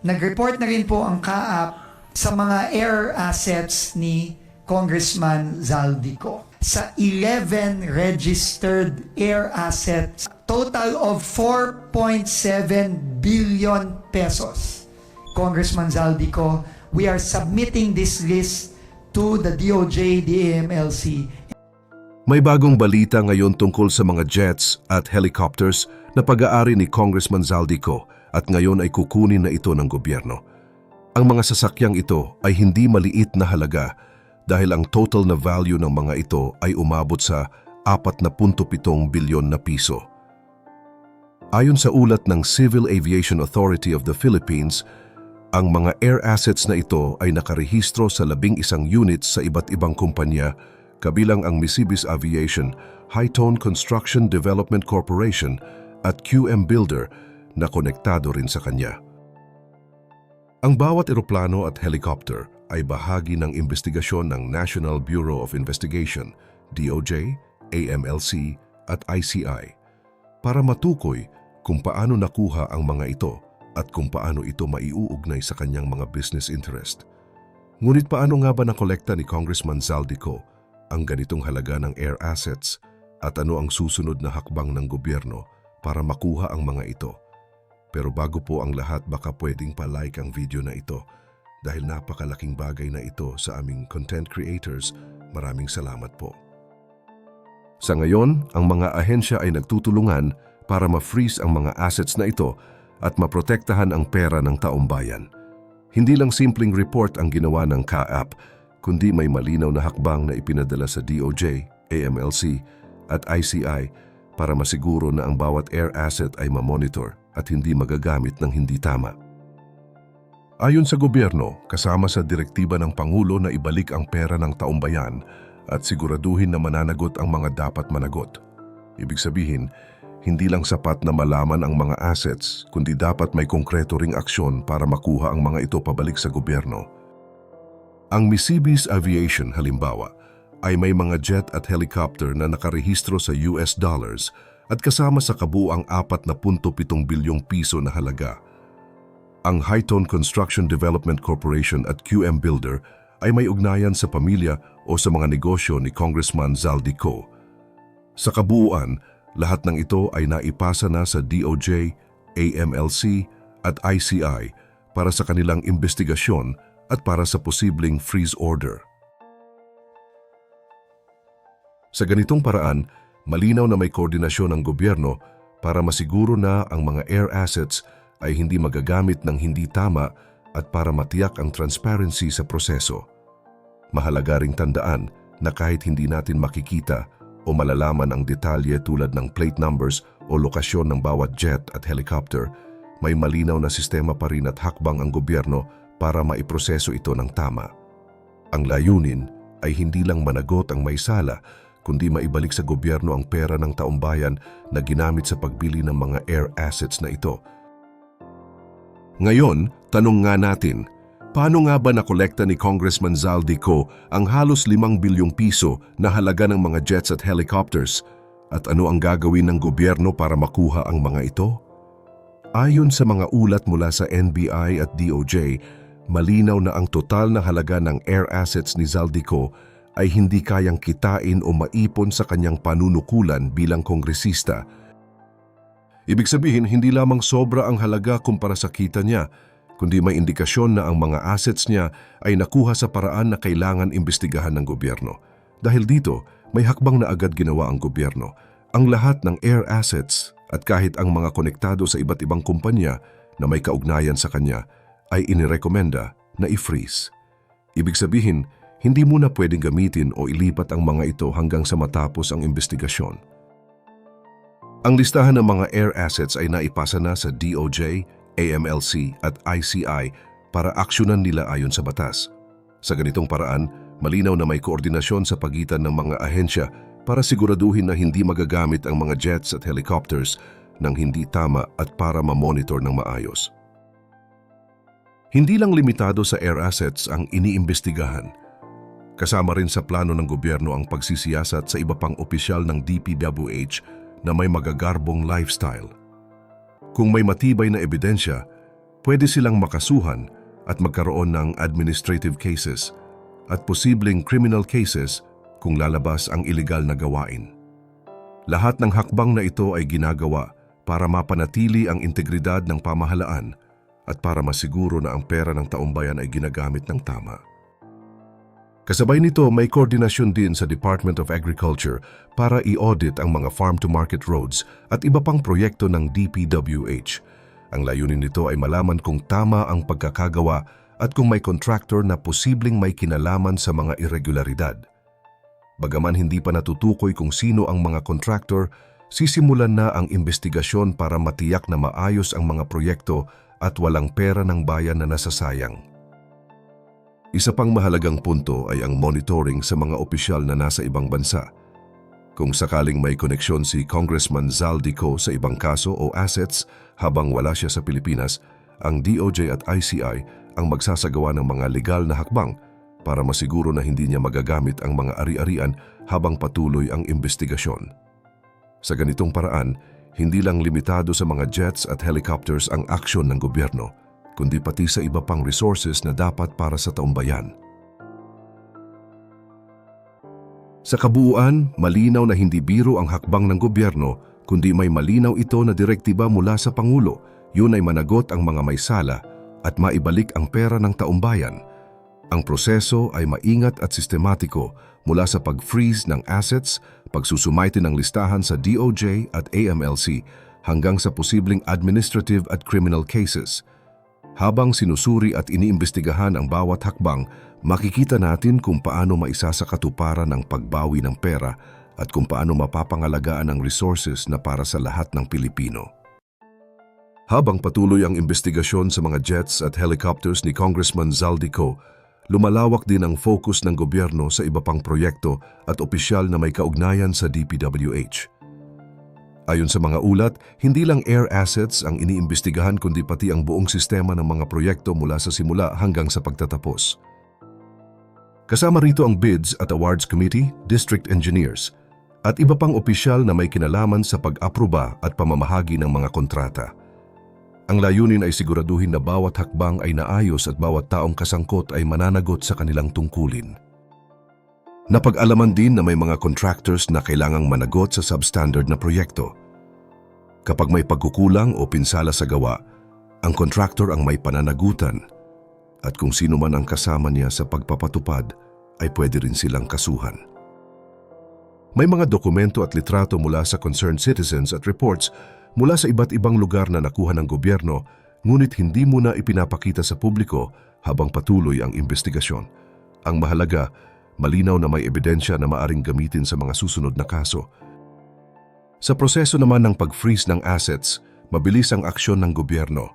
Nag-report na rin po ang CAAP sa mga air assets ni Congressman Zaldico. Sa 11 registered air assets, total of 4.7 billion pesos. Congressman Zaldico, we are submitting this list to the DOJ, DAMLC, May bagong balita ngayon tungkol sa mga jets at helicopters na pag-aari ni Congressman Zaldico at ngayon ay kukunin na ito ng gobyerno. Ang mga sasakyang ito ay hindi maliit na halaga dahil ang total na value ng mga ito ay umabot sa 4.7 bilyon na piso. Ayon sa ulat ng Civil Aviation Authority of the Philippines, ang mga air assets na ito ay nakarehistro sa labing isang units sa iba't ibang kumpanya kabilang ang Misibis Aviation, Hightone Construction Development Corporation at QM Builder na konektado rin sa kanya. Ang bawat eroplano at helicopter ay bahagi ng investigasyon ng National Bureau of Investigation, DOJ, AMLC at ICI para matukoy kung paano nakuha ang mga ito at kung paano ito maiuugnay sa kanyang mga business interest. Ngunit paano nga ba nakolekta ni Congressman Zaldico ang ganitong halaga ng air assets at ano ang susunod na hakbang ng gobyerno para makuha ang mga ito? Pero bago po ang lahat baka pwedeng pa-like ang video na ito dahil napakalaking bagay na ito sa aming content creators. Maraming salamat po. Sa ngayon, ang mga ahensya ay nagtutulungan para ma-freeze ang mga assets na ito at maprotektahan ang pera ng taong bayan. Hindi lang simpleng report ang ginawa ng CAAP, kundi may malinaw na hakbang na ipinadala sa DOJ, AMLC at ICI para masiguro na ang bawat air asset ay mamonitor at hindi magagamit ng hindi tama. Ayon sa gobyerno, kasama sa direktiba ng Pangulo na ibalik ang pera ng taumbayan at siguraduhin na mananagot ang mga dapat managot. Ibig sabihin, hindi lang sapat na malaman ang mga assets, kundi dapat may konkreto ring aksyon para makuha ang mga ito pabalik sa gobyerno. Ang Misibis Aviation halimbawa ay may mga jet at helicopter na nakarehistro sa US dollars at kasama sa kabuang 4.7 bilyong piso na halaga. Ang Hightone Construction Development Corporation at QM Builder ay may ugnayan sa pamilya o sa mga negosyo ni Congressman Zaldico. Sa kabuuan, lahat ng ito ay naipasa na sa DOJ, AMLC at ICI para sa kanilang investigasyon at para sa posibleng freeze order. Sa ganitong paraan, malinaw na may koordinasyon ng gobyerno para masiguro na ang mga air assets ay hindi magagamit ng hindi tama at para matiyak ang transparency sa proseso. Mahalaga ring tandaan na kahit hindi natin makikita o malalaman ang detalye tulad ng plate numbers o lokasyon ng bawat jet at helicopter, may malinaw na sistema pa rin at hakbang ang gobyerno para maiproseso ito ng tama. Ang layunin ay hindi lang managot ang may sala, kundi maibalik sa gobyerno ang pera ng taumbayan na ginamit sa pagbili ng mga air assets na ito. Ngayon, tanong nga natin, paano nga ba nakolekta ni Congressman Zaldico ang halos 5 bilyong piso na halaga ng mga jets at helicopters? At ano ang gagawin ng gobyerno para makuha ang mga ito? Ayon sa mga ulat mula sa NBI at DOJ, malinaw na ang total na halaga ng air assets ni Zaldico ay hindi kayang kitain o maipon sa kanyang panunukulan bilang kongresista. Ibig sabihin, hindi lamang sobra ang halaga kumpara sa kita niya, kundi may indikasyon na ang mga assets niya ay nakuha sa paraan na kailangan imbestigahan ng gobyerno. Dahil dito, may hakbang na agad ginawa ang gobyerno. Ang lahat ng air assets at kahit ang mga konektado sa iba't ibang kumpanya na may kaugnayan sa kanya ay inirekomenda na i-freeze. Ibig sabihin, hindi muna pwedeng gamitin o ilipat ang mga ito hanggang sa matapos ang investigasyon. Ang listahan ng mga air assets ay naipasa na sa DOJ, AMLC at ICI para aksyonan nila ayon sa batas. Sa ganitong paraan, malinaw na may koordinasyon sa pagitan ng mga ahensya para siguraduhin na hindi magagamit ang mga jets at helicopters ng hindi tama at para ma-monitor ng maayos. Hindi lang limitado sa air assets ang iniimbestigahan. Kasama rin sa plano ng gobyerno ang pagsisiyasat sa iba pang opisyal ng DPWH na may magagarbong lifestyle. Kung may matibay na ebidensya, pwede silang makasuhan at magkaroon ng administrative cases at posibleng criminal cases kung lalabas ang ilegal na gawain. Lahat ng hakbang na ito ay ginagawa para mapanatili ang integridad ng pamahalaan at para masiguro na ang pera ng taumbayan ay ginagamit ng tama. Kasabay nito, may koordinasyon din sa Department of Agriculture para i-audit ang mga farm-to-market roads at iba pang proyekto ng DPWH. Ang layunin nito ay malaman kung tama ang pagkakagawa at kung may contractor na posibleng may kinalaman sa mga irregularidad. Bagaman hindi pa natutukoy kung sino ang mga contractor, sisimulan na ang investigasyon para matiyak na maayos ang mga proyekto at walang pera ng bayan na nasasayang. Isa pang mahalagang punto ay ang monitoring sa mga opisyal na nasa ibang bansa. Kung sakaling may koneksyon si Congressman Zaldico sa ibang kaso o assets habang wala siya sa Pilipinas, ang DOJ at ICI ang magsasagawa ng mga legal na hakbang para masiguro na hindi niya magagamit ang mga ari-arian habang patuloy ang investigasyon. Sa ganitong paraan, hindi lang limitado sa mga jets at helicopters ang aksyon ng gobyerno, kundi pati sa iba pang resources na dapat para sa taumbayan. Sa kabuuan, malinaw na hindi biro ang hakbang ng gobyerno, kundi may malinaw ito na direktiba mula sa Pangulo. Yun ay managot ang mga may sala at maibalik ang pera ng taumbayan. Ang proseso ay maingat at sistematiko mula sa pag-freeze ng assets, pagsusumite ng listahan sa DOJ at AMLC hanggang sa posibleng administrative at criminal cases. Habang sinusuri at iniimbestigahan ang bawat hakbang, makikita natin kung paano maisasakatuparan ang pagbawi ng pera at kung paano mapapangalagaan ang resources na para sa lahat ng Pilipino. Habang patuloy ang investigasyon sa mga jets at helicopters ni Congressman Zaldico, lumalawak din ang focus ng gobyerno sa iba pang proyekto at opisyal na may kaugnayan sa DPWH. Ayon sa mga ulat, hindi lang air assets ang iniimbestigahan kundi pati ang buong sistema ng mga proyekto mula sa simula hanggang sa pagtatapos. Kasama rito ang bids at awards committee, district engineers, at iba pang opisyal na may kinalaman sa pag-aproba at pamamahagi ng mga kontrata. Ang layunin ay siguraduhin na bawat hakbang ay naayos at bawat taong kasangkot ay mananagot sa kanilang tungkulin. Napag-alaman din na may mga contractors na kailangang managot sa substandard na proyekto. Kapag may pagkukulang o pinsala sa gawa, ang contractor ang may pananagutan at kung sino man ang kasama niya sa pagpapatupad ay pwede rin silang kasuhan. May mga dokumento at litrato mula sa concerned citizens at reports mula sa iba't ibang lugar na nakuha ng gobyerno ngunit hindi muna ipinapakita sa publiko habang patuloy ang investigasyon. Ang mahalaga, malinaw na may ebidensya na maaring gamitin sa mga susunod na kaso. Sa proseso naman ng pag-freeze ng assets, mabilis ang aksyon ng gobyerno.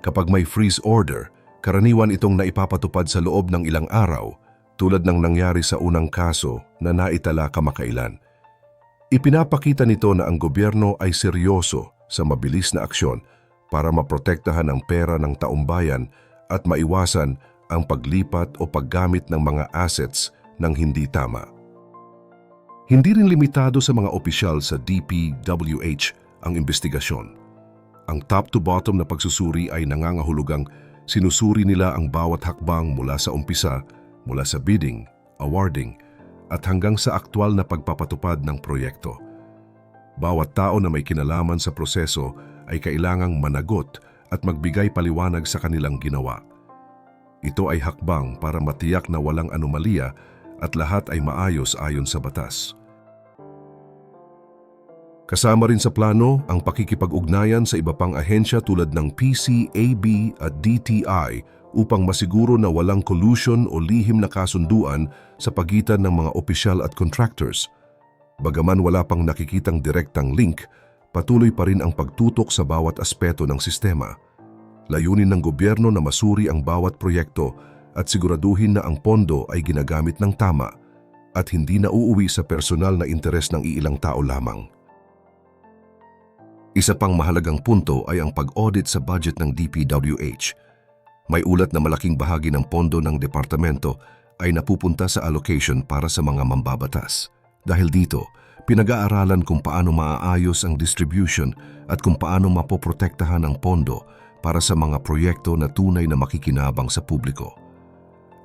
Kapag may freeze order, karaniwan itong naipapatupad sa loob ng ilang araw, tulad ng nangyari sa unang kaso na naitala kamakailan. Ipinapakita nito na ang gobyerno ay seryoso sa mabilis na aksyon para maprotektahan ang pera ng taumbayan at maiwasan ang paglipat o paggamit ng mga assets ng hindi tama. Hindi rin limitado sa mga opisyal sa DPWH ang investigasyon. Ang top-to-bottom na pagsusuri ay nangangahulugang sinusuri nila ang bawat hakbang mula sa umpisa, mula sa bidding, awarding, at hanggang sa aktwal na pagpapatupad ng proyekto. Bawat tao na may kinalaman sa proseso ay kailangang managot at magbigay paliwanag sa kanilang ginawa. Ito ay hakbang para matiyak na walang anomalya at lahat ay maayos ayon sa batas. Kasama rin sa plano ang pakikipag-ugnayan sa iba pang ahensya tulad ng PCAB at DTI upang masiguro na walang collusion o lihim na kasunduan sa pagitan ng mga opisyal at contractors. Bagaman wala pang nakikitang direktang link, patuloy pa rin ang pagtutok sa bawat aspeto ng sistema. Layunin ng gobyerno na masuri ang bawat proyekto at siguraduhin na ang pondo ay ginagamit ng tama at hindi na uuwi sa personal na interes ng iilang tao lamang. Isa pang mahalagang punto ay ang pag-audit sa budget ng DPWH. May ulat na malaking bahagi ng pondo ng departamento ay napupunta sa allocation para sa mga mambabatas. Dahil dito, pinag-aaralan kung paano maaayos ang distribution at kung paano mapoprotektahan ang pondo para sa mga proyekto na tunay na makikinabang sa publiko.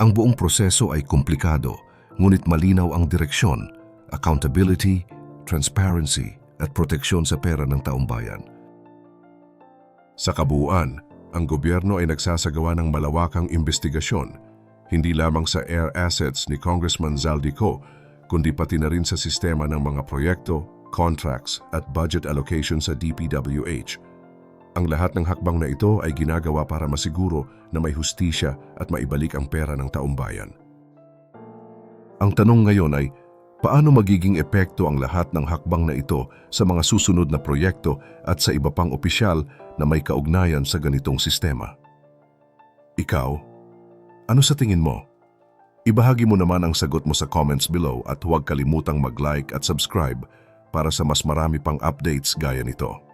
Ang buong proseso ay komplikado, ngunit malinaw ang direksyon, accountability, transparency at proteksyon sa pera ng taong bayan. Sa kabuuan, ang gobyerno ay nagsasagawa ng malawakang investigasyon, hindi lamang sa air assets ni Congressman Zaldico, kundi pati na rin sa sistema ng mga proyekto, contracts at budget allocation sa DPWH. Ang lahat ng hakbang na ito ay ginagawa para masiguro na may hustisya at maibalik ang pera ng taong bayan. Ang tanong ngayon ay, paano magiging epekto ang lahat ng hakbang na ito sa mga susunod na proyekto at sa iba pang opisyal na may kaugnayan sa ganitong sistema? Ikaw, ano sa tingin mo? Ibahagi mo naman ang sagot mo sa comments below at huwag kalimutang mag-like at subscribe para sa mas marami pang updates gaya nito.